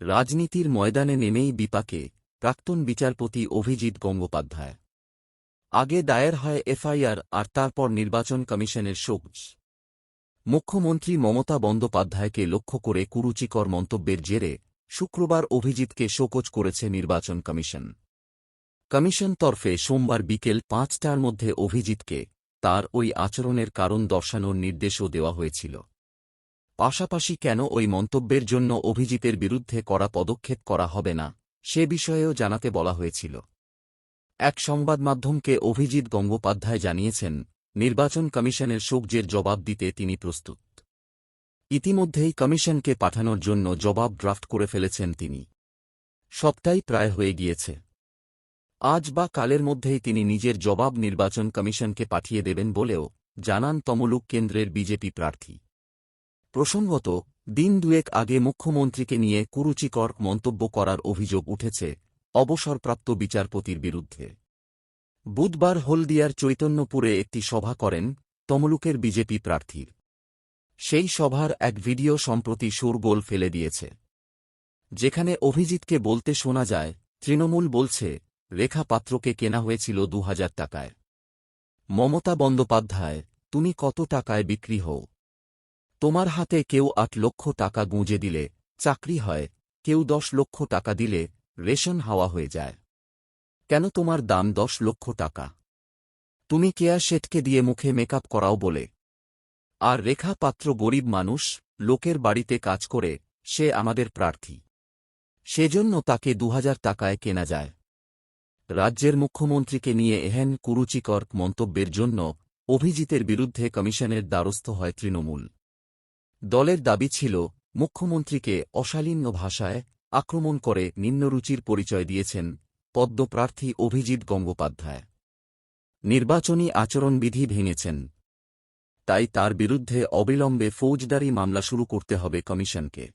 রাজনীতির ময়দানে নেমেই বিপাকে প্রাক্তন বিচারপতি অভিজিৎ গঙ্গোপাধ্যায়। আগে দায়ের হয় এফআইআর আর তারপর নির্বাচন কমিশনের শোকজ। মুখ্যমন্ত্রী মমতা বন্দ্যোপাধ্যায়কে লক্ষ্য করে কুরুচিকর মন্তব্যের জেরে শুক্রবার অভিজিৎকে শোকজ করেছে নির্বাচন কমিশন। কমিশন তরফে সোমবার বিকেল পাঁচটার মধ্যে অভিজিৎকে তার ওই আচরণের কারণ দর্শানোর নির্দেশও দেওয়া হয়েছিল। পাশাপাশি কেন ওই মন্তব্যের জন্য অভিজিতের বিরুদ্ধে করা পদক্ষেপ করা হবে না, সে বিষয়েও জানাতে বলা হয়েছিল। এক সংবাদ মাধ্যমকে অভিজিৎ গঙ্গোপাধ্যায় জানিয়েছেন, নির্বাচন কমিশনের শোকজের জবাব দিতে তিনি প্রস্তুত। ইতিমধ্যেই কমিশনকে পাঠানোর জন্য জবাব ড্রাফট করে ফেলেছেন তিনি। সবটাই প্রায় হয়ে গিয়েছে। আজ বা কালের মধ্যেই তিনি নিজের জবাব নির্বাচন কমিশনকে পাঠিয়ে দেবেন বলেও জানান তমলুক কেন্দ্রের বিজেপি প্রার্থী। প্রসঙ্গত, দিন দুয়েক আগে মুখ্যমন্ত্রীকে নিয়ে কুরুচিকর মন্তব্য করার অভিযোগ উঠেছে অবসরপ্রাপ্ত বিচারপতির বিরুদ্ধে। বুধবার হলদিয়ার চৈতন্যপুরে একটি সভা করেন তমলুকের বিজেপি প্রার্থীর। সেই সভার এক ভিডিও সম্প্রতি সুরগোল ফেলে দিয়েছে। যেখানে অভিজিৎকে বলতে শোনা যায়, তৃণমূল বলছে, রেখা পাত্রকে কেনা হয়েছিল দু হাজার টাকায়। মমতা বন্দ্যোপাধ্যায়, তুমি কত টাকায় বিক্রি হও? তোমার হাতে কেউ আট লক্ষ টাকা গুঁজে দিলে, চাকরি হয়, কেউ দশ লক্ষ টাকা দিলে, রেশন হাওয়া হয়ে যায়। কেন তোমার দাম দশ লক্ষ টাকা? তুমি কেয়া শেঠকে দিয়ে মুখে মেকআপ করাও বলে। আর রেখা পাত্র গরিব মানুষ, লোকের বাড়িতে কাজ করে, সে আমাদের প্রার্থী। সেজন্য তাকে দু টাকায় কেনা যায়। রাজ্যের মুখ্যমন্ত্রীকে নিয়ে এহেন কুরুচিকর মন্তব্যের জন্য অভিজিতের বিরুদ্ধে কমিশনের দ্বারস্থ হয় তৃণমূল। দলের দাবি ছিল, মুখ্যমন্ত্রীকে অশালীন ভাষায় আক্রমণ করে নিম্নরুচির পরিচয় দিয়েছেন পদ্মপ্রার্থী অভিজিৎ গঙ্গোপাধ্যায়। নির্বাচনী আচরণবিধি ভেঙেছেন। তাই তার বিরুদ্ধে অবিলম্বে ফৌজদারি মামলা শুরু করতে হবে কমিশনকে।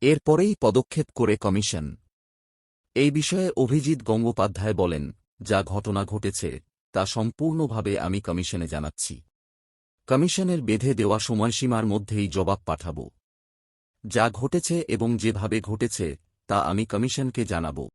এরপরেই পদক্ষেপ করে কমিশন। এই বিষয়ে অভিজিৎ গঙ্গোপাধ্যায় বলেন, যা ঘটনা ঘটেছে, তা সম্পূর্ণভাবে আমি কমিশনে জানাচ্ছি। কমিশনের বেঁধে দেওয়া সময়সীমার মধ্যেই জবাব পাঠাব। যা ঘটেছে এবং যেভাবে ঘটেছে, তা আমি কমিশনকে জানাব।